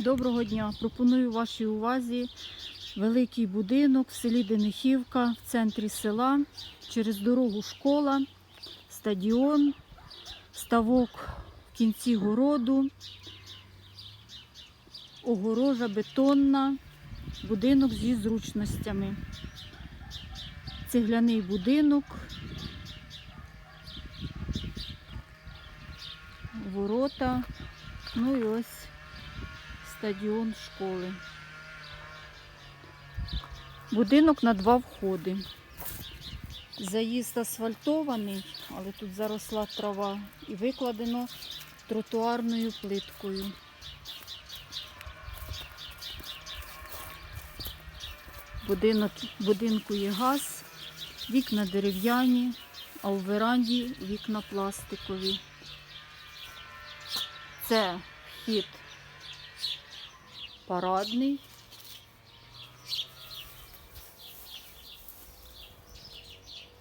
Доброго дня! Пропоную вашій увазі великий будинок в селі Денихівка в центрі села. Через дорогу школа, стадіон, ставок в кінці городу, огорожа бетонна, будинок зі зручностями. Цегляний будинок, ворота, ну і ось стадіон школи. Будинок на два входи. Заїзд асфальтований, але тут заросла трава і викладено тротуарною плиткою. Будинок, будинку є газ, вікна дерев'яні, а у веранді вікна пластикові. Це вхід парадний.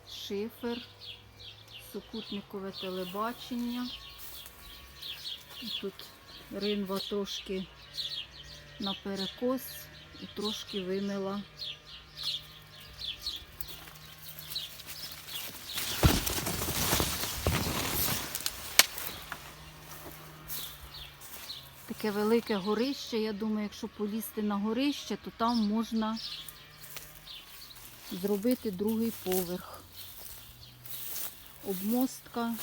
Шифер, сукутникове телебачення. Тут ринва трошки на перекос і трошки вимила. Таке велике горище. Я думаю, якщо полізти на горище, то там можна зробити другий поверх. Обмостка.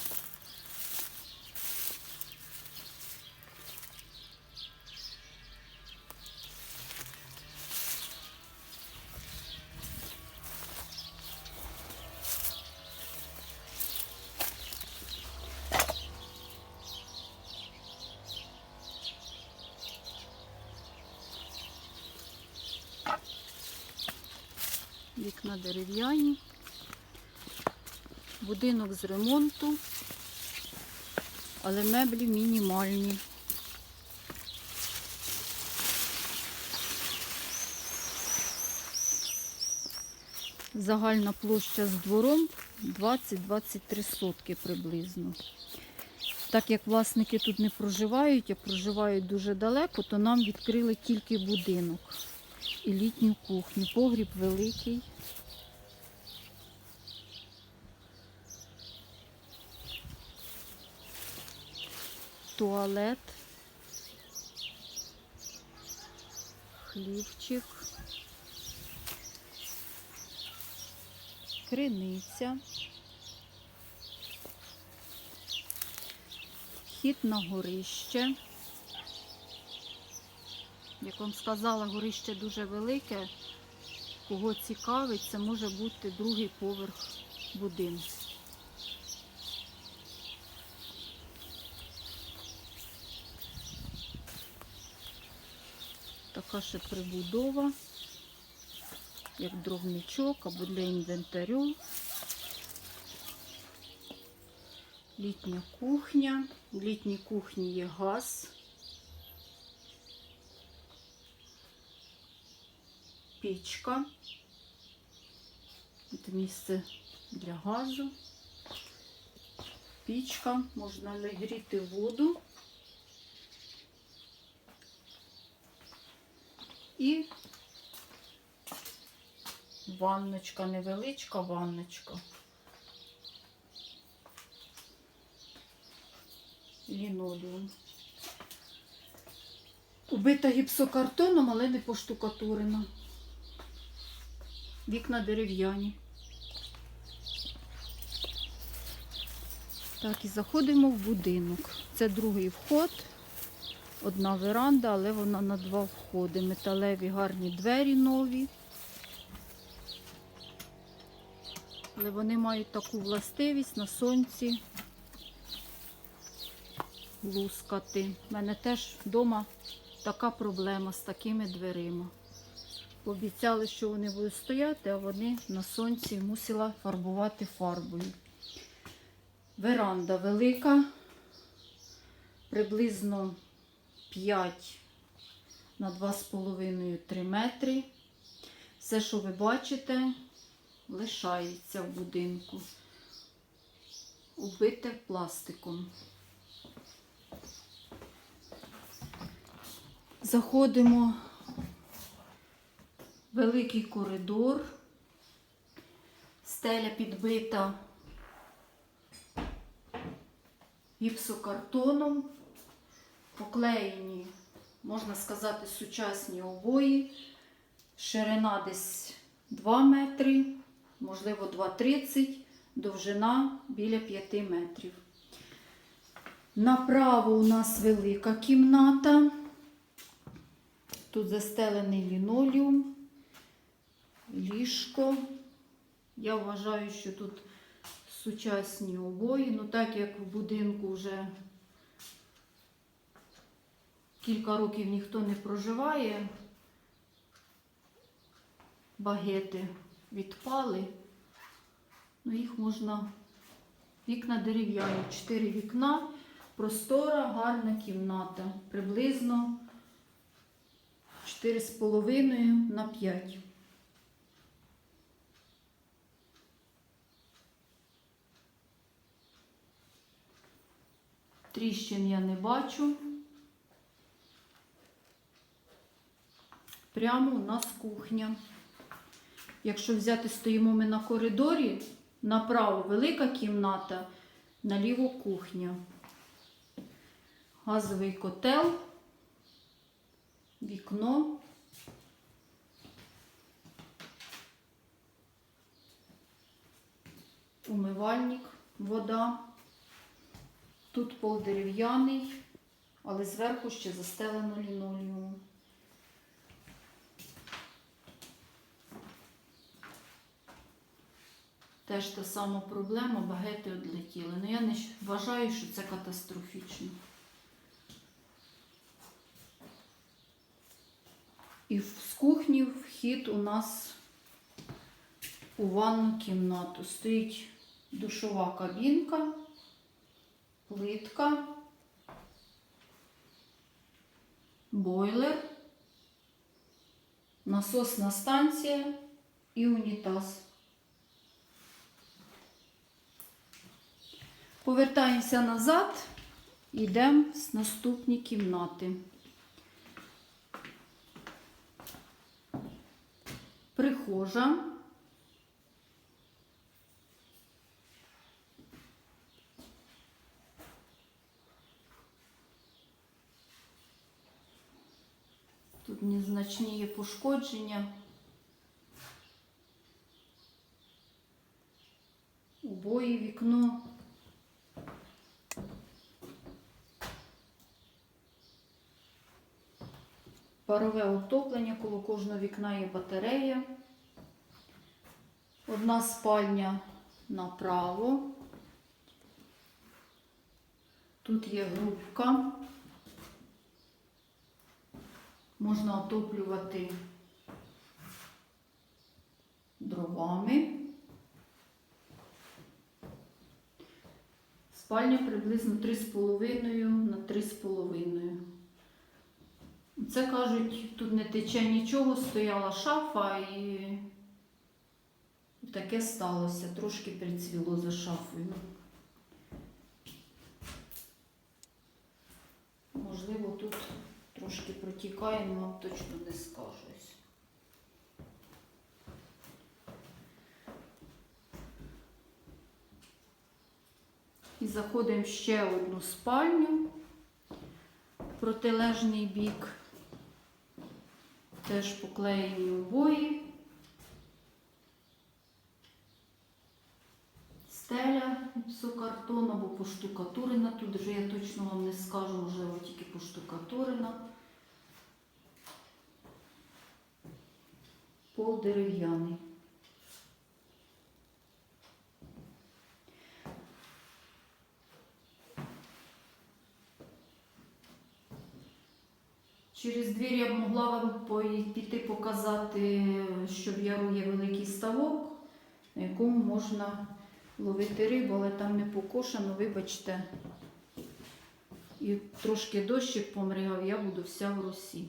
Вікна дерев'яні. Будинок з ремонту, але меблі мінімальні. Загальна площа з двором 20-23 сотки приблизно. Так як власники тут не проживають, а проживають дуже далеко, то нам відкрили тільки будинок і літню кухню. Погріб великий. Туалет. Хлівчик. Криниця. Вхід на горище. Як вам сказала, горище дуже велике. Кого цікавить, це може бути другий поверх будинку. Така ще прибудова, як дровничок або для інвентарю. Літня кухня. В літній кухні є газ. Пічка. Це місце для газу. Пічка, можна нагріти воду. І ванночка, невеличка ванночка. Лінолеум. Убита гіпсокартоном, але не поштукатурена. Вікна дерев'яні. Так, і заходимо в будинок. Це другий вход, одна веранда, але вона на два входи. Металеві гарні двері нові. Але вони мають таку властивість на сонці лускати. У мене теж вдома така проблема з такими дверима. Обіцяли, що вони будуть стояти, а вони на сонці мусила фарбувати фарбою. Веранда велика, приблизно 5 на 2,5-3 метри. Все, що ви бачите, лишається в будинку, убите пластиком. Заходимо великий коридор. Стеля підбита гіпсокартоном, поклеєні, можна сказати, сучасні обої. Ширина десь 2 метри, можливо 2,30, довжина біля 5 метрів. Направо у нас велика кімната. Тут застелений лінолеум, ліжко. Я вважаю, що тут сучасні обої. Ну, так як в будинку вже кілька років ніхто не проживає, багети відпали. Ну, їх можна вікна дерев'яні, чотири вікна, простора, гарна кімната. Приблизно 4,5 на 5. Тріщин я не бачу. Прямо у нас кухня. Якщо взяти, стоїмо ми на коридорі, направо велика кімната, наліво кухня. Газовий котел, вікно. Умивальник, вода. Тут пол дерев'яний, але зверху ще застелено лінолеумом. Теж та сама проблема, багети відлетіли. Ну я не вважаю, що це катастрофічно. І з кухні вхід у нас у ванну кімнату. Стоїть душова кабінка, плитка, бойлер, насосна станція і унітаз. Повертаємося назад, йдемо з наступні кімнати. Прихожа. Тут незначні є пошкодження. Обої, вікно. Парове отоплення, коло кожного вікна є батарея. Одна спальня направо. Тут є грубка. Можна отоплювати дровами. Спальня приблизно 3,5 на 3,5. Це кажуть, тут не тече нічого, стояла шафа і таке сталося. Трошки прицвіло за шафою. Можливо, тут трошки протікає, але вам точно не скажусь. І заходимо ще одну спальню, протилежний бік. Теж поклеєні обої. Стеля гіпсокартон або поштукатурена. Тут вже я точно вам не скажу, можливо, тільки поштукатурена. Пол дерев'яний. Через двір я б могла вам піти показати, що в яру є великий ставок, на якому можна ловити рибу, але там не покошено, вибачте. І трошки дощик помригав, я буду вся в росі.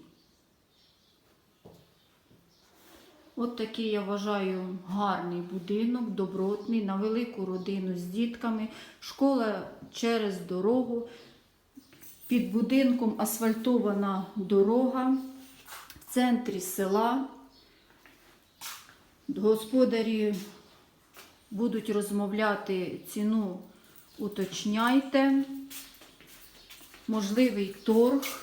От такий, я вважаю, гарний будинок, добротний, на велику родину з дітками. Школа через дорогу. Під будинком асфальтована дорога в центрі села. Господарі будуть розмовляти ціну, уточняйте. Можливий торг.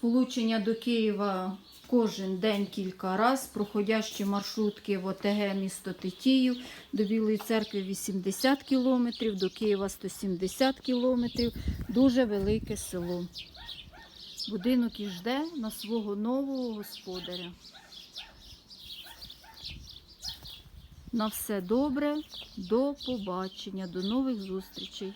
Сполучення до Києва кожен день кілька раз. Проходящі маршрутки в ОТГ місто Тетіїв. До Білої церкви 80 кілометрів, до Києва 170 кілометрів. Дуже велике село. Будинок і жде на свого нового господаря. На все добре, до побачення, до нових зустрічей.